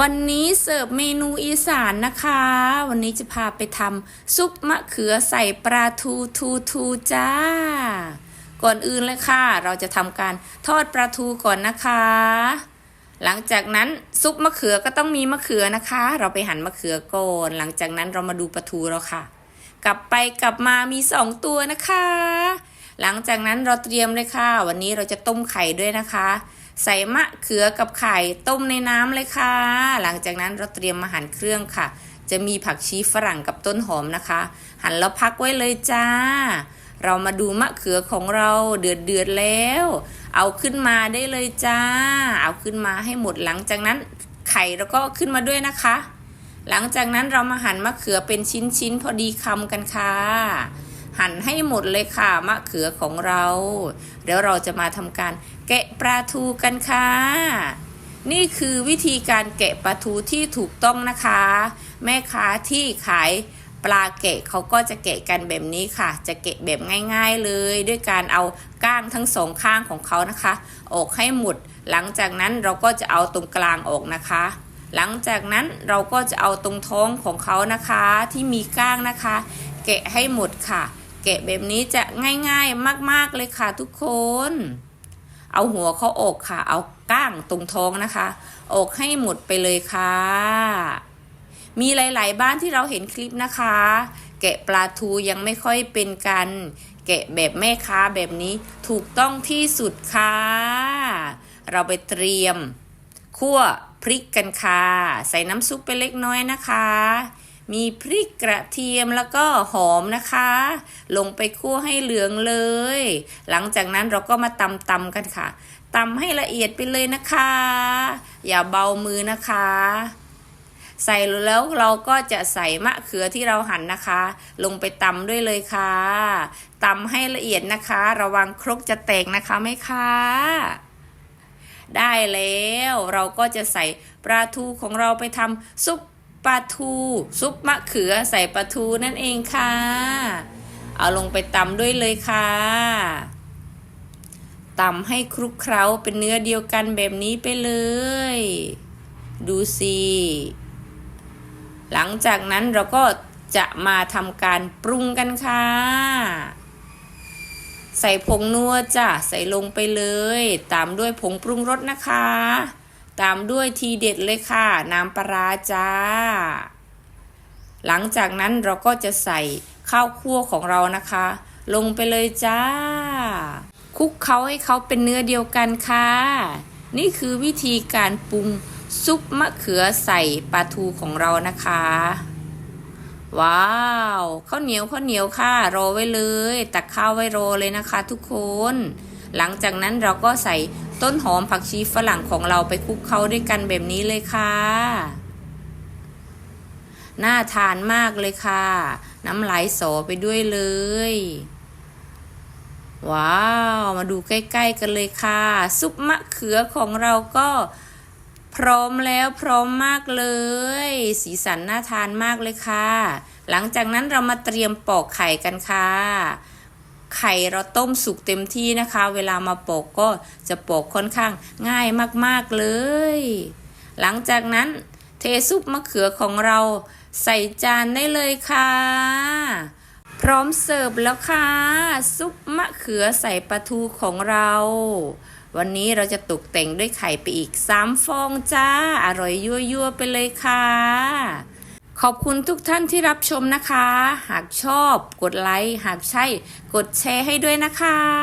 วันนี้เสิร์ฟเมนูอีสานนะคะ วันนี้จะพาไปทำซุปมะเขือใส่ปลาทูทูทูจ้า ก่อนอื่นเลยค่ะ เราจะทำการทอดปลาทูก่อนนะคะ หลังจากนั้นซุปมะเขือก็ต้องมีมะเขือนะคะ เราไปหั่นมะเขือก่อนหลังจากนั้นเรามาดูปลาทูเราค่ะ กลับไปกลับมามีสองตัวนะคะ หลังจากนั้นเราเตรียมเลยค่ะ วันนี้เราจะต้มไข่ด้วยนะคะ ใส่มะเขือกับไข่ต้มในน้ำเลยค่ะ หลังจากนั้นเราเตรียมมาหั่นเครื่องค่ะ จะมีผักชีฝรั่งกับต้นหอมนะคะ หั่นแล้วพักไว้เลยจ้า เรามาดูมะเขือของเราเดือดเดือดแล้ว เอาขึ้นมาได้เลยจ้า เอาขึ้นมาให้หมดหลังจากนั้นไข่เราก็ขึ้นมาด้วยนะคะ หลังจากนั้นเรามาหั่นมะเขือเป็นชิ้นๆพอดีคำกันค่ะ หั่นให้หมดเลยค่ะมะเขือของเรา เดี๋ยวเราจะมาทำการแกะปลาทูกันค่ะ นี่คือวิธีการแกะปลาทูที่ถูกต้องนะคะ แม่ค้าที่ขายปลาแกะเขาก็จะแกะกันแบบนี้ค่ะ จะแกะแบบง่าย ๆเลย ด้วยการเอาก้างทั้งสองข้างของเขานะคะ ออกให้หมด หลังจากนั้นเราก็จะเอาตรงกลางออกนะคะ หลังจากนั้นเราก็จะเอาตรงท้องของเขานะคะที่มีก้างนะคะแกะให้หมดค่ะ แกะแบบนี้จะง่ายๆมากๆเลยค่ะทุกคน เอาหัวเขาอกค่ะ เอาก้างตรงท้องนะคะ อกให้หมดไปเลยค่ะ มีหลาย ๆ บ้านที่เราเห็นคลิปนะคะ แกะปลาทูยังไม่ค่อยเป็นกัน แกะแบบแม่ค้าแบบนี้ถูกต้องที่สุดค่ะ เราไปเตรียมคั่วพริกกันค่ะ ใส่น้ำซุปไปเล็กน้อยนะคะ มีพริกกระเทียมแล้วก็หอมนะคะ ลงไปคั่วให้เหลืองเลย หลังจากนั้นเราก็มาตำตำกันค่ะตำให้ละเอียดไปเลยนะคะ อย่าเบามือนะคะ ใส่แล้วเราก็จะใส่มะเขือที่เราหั่นนะคะ ลงไปตำด้วยเลยค่ะตำให้ละเอียดนะคะ ระวังครกจะแตกนะคะไหมคะได้แล้ว เราก็จะใส่ปลาทูของเราไปทำซุป ปลาทู ซุปมะเขือใส่ปลาทูนั่นเองค่ะ เอาลงไปตำด้วยเลยค่ะตำให้คลุกเคล้าเป็นเนื้อเดียวกันแบบนี้ไปเลย ดูสิหลังจากนั้นเราก็จะมาทำการปรุงกันค่ะ ใส่ผงนัวจ้ะใส่ลงไปเลย ตามด้วยผงปรุงรสนะคะ ตามด้วยทีเด็ดเลยค่ะ น้ำปลาจ้า หลังจากนั้นเราก็จะใส่ข้าวคั่วของเรานะคะ ลงไปเลยจ้า คลุกเขาให้เขาเป็นเนื้อเดียวกันค่ะ นี่คือวิธีการปรุงซุปมะเขือใส่ปลาทูของเรานะคะ ว้าวข้าวเหนียวข้าวเหนียวค่ะรอไว้เลย ตักข้าวไว้รอเลยนะคะ ทุกคน หลังจากนั้นเราก็ใส่ ต้นหอมผักชีฝรั่งของเราไปคลุกเคล้าด้วยกันแบบนี้เลยค่ะ น่าทานมากเลยค่ะ น้ำลายสอไปด้วยเลย ว้าว มาดูใกล้ๆกันเลยค่ะ ซุปมะเขือของเราก็พร้อมแล้วพร้อมมากเลย สีสันน่าทานมากเลยค่ะ หลังจากนั้นเรามาเตรียมปอกไข่กันค่ะ ไข่เราต้มสุกเต็มที่นะคะ เวลามาปอกก็จะปอกค่อนข้างง่ายมากๆเลย หลังจากนั้นเทซุปมะเขือของเราใส่จานได้เลยค่ะ พร้อมเสิร์ฟแล้วค่ะ ซุปมะเขือใส่ปลาทูของเรา วันนี้เราจะตกแต่งด้วยไข่ไปอีก 3 ฟองจ้า อร่อยยั่วๆไปเลยค่ะ ขอบคุณทุกท่านที่รับชมนะคะ หากชอบกดไลค์ หากใช่ กดแชร์ให้ด้วยนะคะ